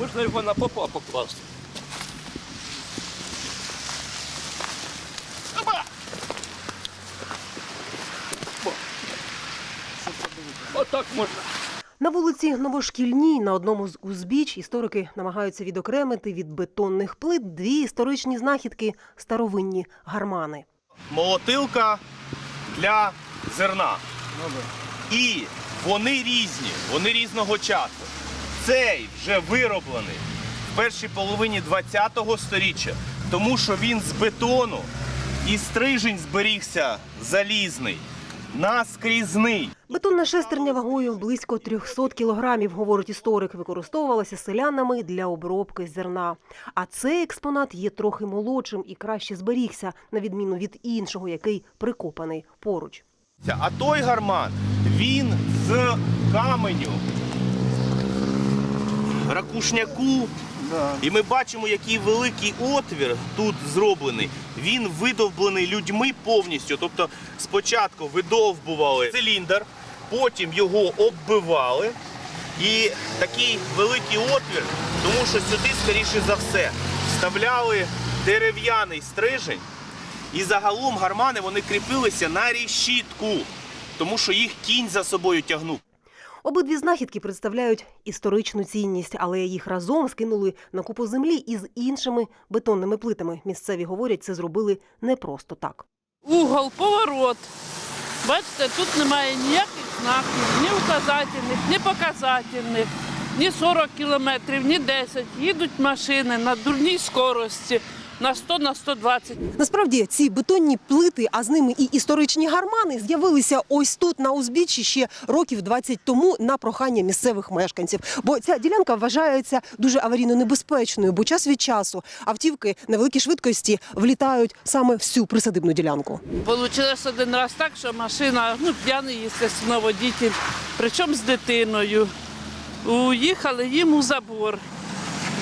Можна його на попа покласти. Опа! Отак можна. На вулиці Новошкільній на одному з узбіч історики намагаються відокремити від бетонних плит дві історичні знахідки старовинні гармани. молотилка для зерна. І вони різні, вони різного часу. Цей вже вироблений в першій половині ХХ століття, тому що він з бетону і стрижень зберігся залізний, наскрізний. Бетонна шестерня вагою близько 300 кілограмів, говорить історик, використовувалася селянами для обробки зерна. А цей експонат є трохи молодшим і краще зберігся, на відміну від іншого, який прикопаний поруч. А той гарман, він з каменю, ракушняку. І ми бачимо, який великий отвір тут зроблений. Він видовблений людьми повністю. Тобто спочатку видовбували циліндр, потім його оббивали. І такий великий отвір, тому що сюди, скоріше за все, вставляли дерев'яний стрижень. І загалом гармани вони кріпилися на решітку, тому що їх кінь за собою тягнув. Обидві знахідки представляють історичну цінність, але їх разом скинули на купу землі із іншими бетонними плитами. Місцеві говорять, це зробили не просто так. Угол, поворот. Бачите, тут немає ніяких знаків, ні указательних, ні показательних, ні 40 кілометрів, ні 10. Їдуть машини на дурній скорості, на 100, на 120. Насправді ці бетонні плити, а з ними і історичні гармани, з'явилися ось тут на узбіччі ще років 20 тому на прохання місцевих мешканців. Бо ця ділянка вважається дуже аварійно небезпечною, бо час від часу автівки на великій швидкості влітають саме в цю присадибну ділянку. Получилось один раз так, що машина, ну п'яний, звісно, водитель, причому з дитиною. Уїхали їм у забор.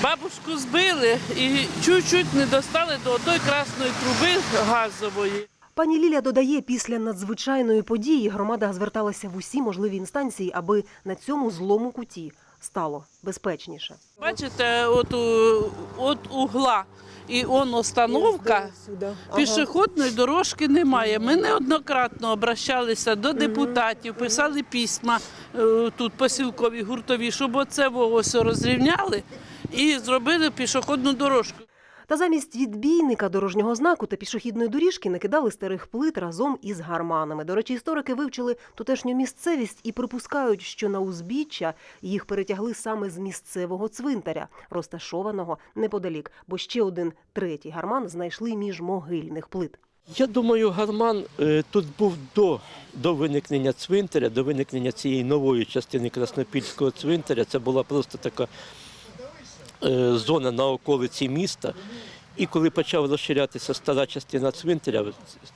Бабушку збили і чуть-чуть не достали до тої красної труби газової. Пані Ліля додає, після надзвичайної події громада зверталася в усі можливі інстанції, аби на цьому злому куті стало безпечніше. Бачите, от, у- от угла і он остановка. Пішохідної дорожки немає. Ми неоднократно обращалися до депутатів, писали письма е, тут посілкові гуртові, щоб оце ось розрівняли і зробили пішохідну дорожку. Та замість відбійника дорожнього знаку та пішохідної доріжки накидали старих плит разом із гарманами. До речі, історики вивчили тутешню місцевість і припускають, що на узбіччя їх перетягли саме з місцевого цвинтаря, розташованого неподалік, бо ще один третій гарман знайшли між могильних плит. Я думаю, гарман е, тут був до, до виникнення цвинтаря, до виникнення цієї нової частини Краснопільського цвинтаря. Це була просто така зона на околиці міста. І коли почала розширятися стара частина цвинтаря,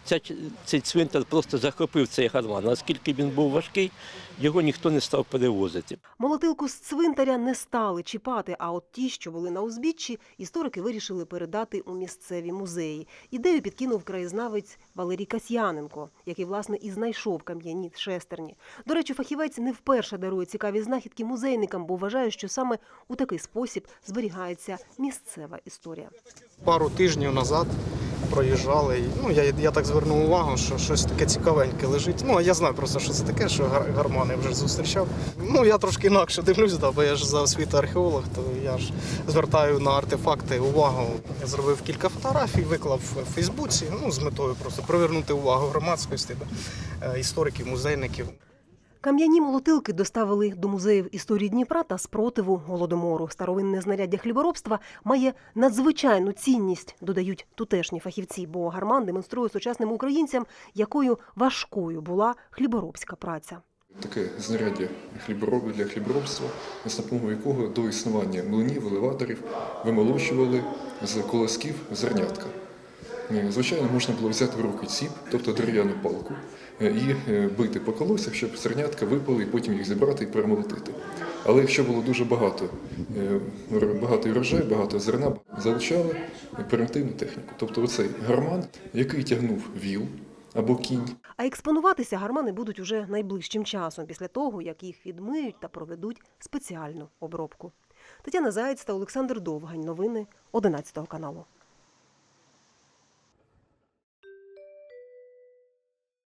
ця, цей цвинтар просто захопив цей гарман. Оскільки він був важкий, його ніхто не став перевозити. Молотилку з цвинтаря не стали чіпати, а от ті, що були на узбіччі, історики вирішили передати у місцеві музеї. Ідею підкинув краєзнавець Валерій Касьяненко, який, власне, і знайшов кам'яні шестерні. До речі, фахівець не вперше дарує цікаві знахідки музейникам, бо вважає, що саме у такий спосіб зберігається місцева історія. Пару тижнів назад проїжджали. і, Ну, я, я так звернув увагу, що щось таке цікавеньке лежить. Ну, а я знаю просто, що це таке, що гар- гармани вже зустрічав. Ну, я трошки інакше дивлюсь, да, бо я ж за освітою археолог, то я ж звертаю на артефакти увагу. Я зробив кілька фотографій, виклав в Фейсбуці, ну, з метою просто привернути увагу громадськості, да, е, істориків, музейників. Кам'яні молотилки доставили до музеїв історії Дніпра та спротиву голодомору. Старовинне знаряддя хліборобства має надзвичайну цінність, додають тутешні фахівці, бо гарман демонструє сучасним українцям, якою важкою була хліборобська праця. Таке знаряддя хліборобів для хліборобства, за допомогою якого до існування млинів, елеваторів вимолощували з колосків зернятка. Звичайно, можна було взяти в руки ціп, тобто дерев'яну палку, е, і е, бити по колосях, щоб зернятка випали, і потім їх зібрати і перемолотити. Але якщо було дуже багато, е, багато урожай, багато зерна, залучали примітивну техніку. Тобто оцей гарман, який тягнув віл або кінь, А експонуватися гармани будуть уже найближчим часом, після того, як їх відмиють та проведуть спеціальну обробку. Тетяна Заєць та Олександр Довгань. Новини 11 каналу.